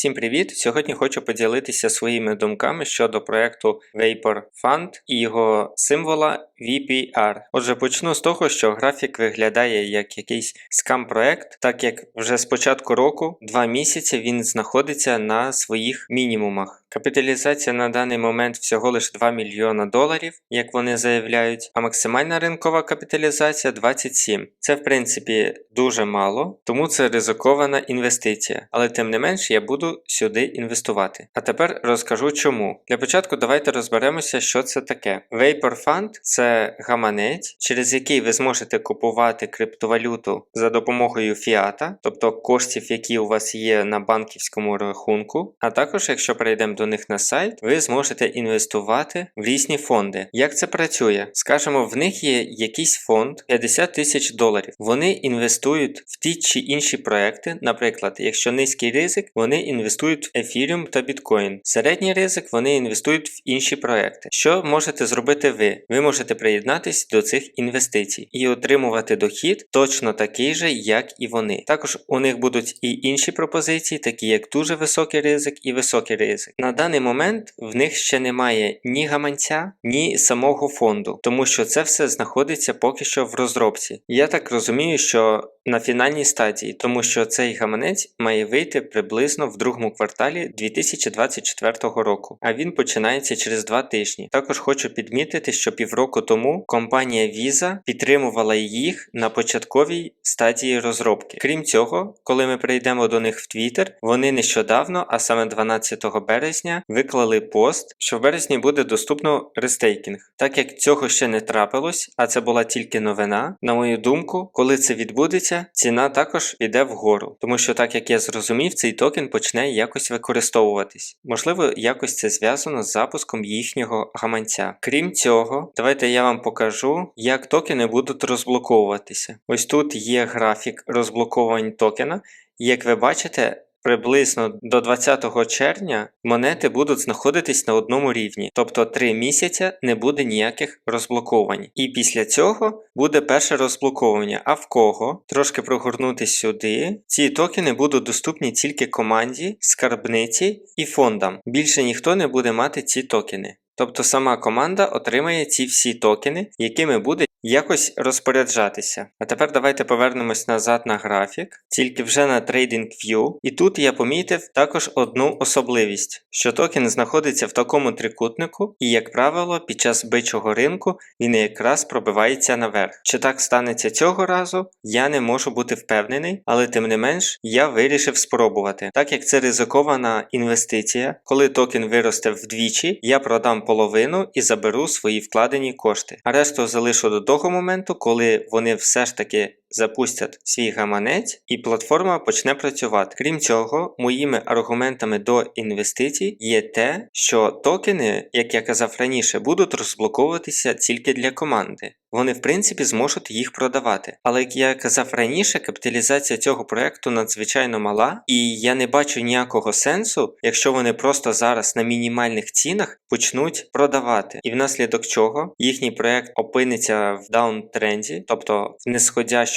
Всім привіт! Сьогодні хочу поділитися своїми думками щодо проекту Vapor Fund і його символа VPR. Отже, почну з того, що графік виглядає як якийсь скам-проект, так як вже з початку року, два місяці він знаходиться на своїх мінімумах. Капіталізація на даний момент всього лише 2 мільйона доларів, як вони заявляють, а максимальна ринкова капіталізація 27. Це в принципі дуже мало, тому це ризикована інвестиція. Але тим не менш я буду сюди інвестувати. А тепер розкажу чому. Для початку давайте розберемося, що це таке. Vapor Fund це гаманець, через який ви зможете купувати криптовалюту за допомогою фіата, тобто коштів, які у вас є на банківському рахунку. А також, якщо перейдемо до них на сайт, ви зможете інвестувати в різні фонди. Як це працює? Скажемо, в них є якийсь фонд 50 тисяч доларів. Вони інвестують в ті чи інші проекти. Наприклад, якщо низький ризик, вони інвестують в Ethereum та Bitcoin. Середній ризик вони інвестують в інші проекти. Що можете зробити ви? Ви можете приєднатись до цих інвестицій і отримувати дохід точно такий же, як і вони. Також у них будуть і інші пропозиції, такі як дуже високий ризик і високий ризик. На даний момент в них ще немає ні гаманця, ні самого фонду, тому що це все знаходиться поки що в розробці. Я так розумію, що на фінальній стадії, тому що цей гаманець має вийти приблизно в другому кварталі 2024 року, а він починається через два тижні. Також хочу підмітити, що півроку тому компанія Visa підтримувала їх на початковій стадії розробки. Крім цього, коли ми прийдемо до них в Twitter, вони нещодавно, а саме 12 березня, виклали пост, що в березні буде доступно рестейкінг. Так як цього ще не трапилось, а це була тільки новина, на мою думку, коли це відбудеться, ціна також піде вгору, тому що, так як я зрозумів, цей токен почне якось використовуватись. Можливо, якось це зв'язано з запуском їхнього гаманця. Крім цього, давайте я вам покажу, як токени будуть розблоковуватися. Ось тут є графік розблоковувань токена. Як ви бачите, Приблизно до 20 червня монети будуть знаходитись на одному рівні, тобто 3 місяця не буде ніяких розблоковань. І після цього буде перше розблоковування. А в кого трошки прогорнути сюди, ці токени будуть доступні тільки команді, скарбниці і фондам. Більше ніхто не буде мати ці токени. Тобто сама команда отримає ці всі токени, якими буде якось розпоряджатися. А тепер давайте повернемось назад на графік, тільки вже на TradingView. І тут я помітив також одну особливість, що токен знаходиться в такому трикутнику, і, як правило, під час бичого ринку він якраз пробивається наверх. Чи так станеться цього разу, я не можу бути впевнений, але тим не менш я вирішив спробувати. Так як це ризикована інвестиція, коли токен виросте вдвічі, я продам половину і заберу свої вкладені кошти. А решту залишу до того моменту, коли вони все ж таки запустять свій гаманець і платформа почне працювати. Крім цього, моїми аргументами до інвестицій є те, що токени, як я казав раніше, будуть розблоковуватися тільки для команди. Вони, в принципі, зможуть їх продавати. Але як я казав раніше, капіталізація цього проекту надзвичайно мала, і я не бачу ніякого сенсу, якщо вони просто зараз на мінімальних цінах почнуть продавати. І внаслідок чого їхній проект опиниться в даунтренді, тобто в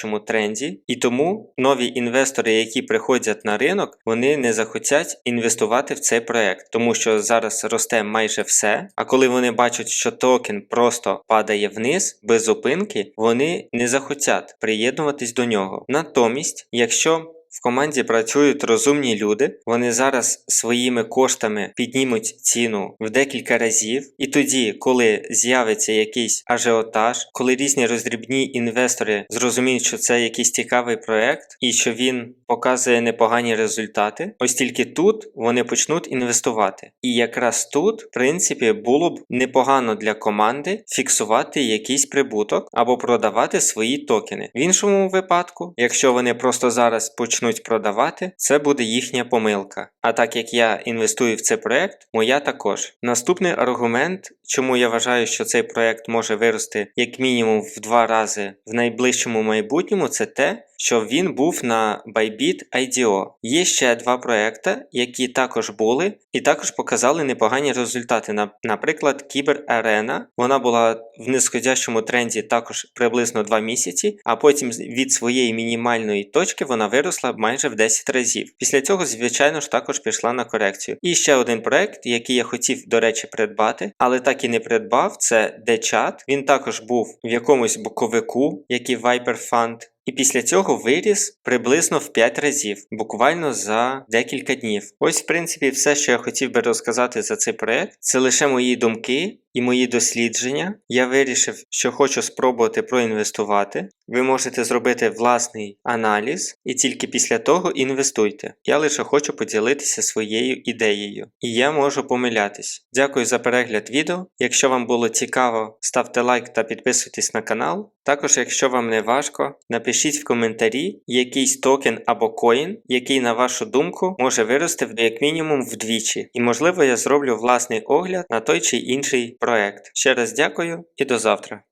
несходящому тренді, і тому нові інвестори, які приходять на ринок, вони не захотять інвестувати в цей проект, тому що зараз росте майже все. А коли вони бачать, що токен просто падає вниз без зупинки, вони не захотять приєднуватись до нього. Натомість, якщо в команді працюють розумні люди, вони зараз своїми коштами піднімуть ціну в декілька разів, і тоді, коли з'явиться якийсь ажіотаж, коли різні роздрібні інвестори зрозуміють, що це якийсь цікавий проект і що він показує непогані результати, ось тільки тут вони почнуть інвестувати. І якраз тут, в принципі, було б непогано для команди фіксувати якийсь прибуток або продавати свої токени. В іншому випадку, якщо вони просто зараз почнуть почнуть продавати, це буде їхня помилка. А так як я інвестую в цей проект, моя також. Наступний аргумент, чому я вважаю, що цей проект може вирости як мінімум в два рази в найближчому майбутньому, це те, що він був на Bybit IDO. Є ще два проекти, які також були і також показали непогані результати. Наприклад, Кібер Арена. Вона була в нисходящому тренді також приблизно 2 місяці, а потім від своєї мінімальної точки вона виросла майже в 10 разів. Після цього, звичайно ж, також пішла на корекцію. І ще один проект, який я хотів, до речі, придбати, але так і не придбав, це Дечат. Він також був в якомусь боковику, як і Viper Fund. І після цього виріс приблизно в 5 разів, буквально за декілька днів. Ось, в принципі, все, що я хотів би розказати за цей проект. Це лише мої думки і мої дослідження. Я вирішив, що хочу спробувати проінвестувати. Ви можете зробити власний аналіз і тільки після того інвестуйте. Я лише хочу поділитися своєю ідеєю. І я можу помилятись. Дякую за перегляд відео. Якщо вам було цікаво, ставте лайк та підписуйтесь на канал. Також, якщо вам не важко, напишіть в коментарі якийсь токен або коін, який, на вашу думку, може вирости як мінімум вдвічі. І можливо я зроблю власний огляд на той чи інший проект. Ще раз дякую і до завтра.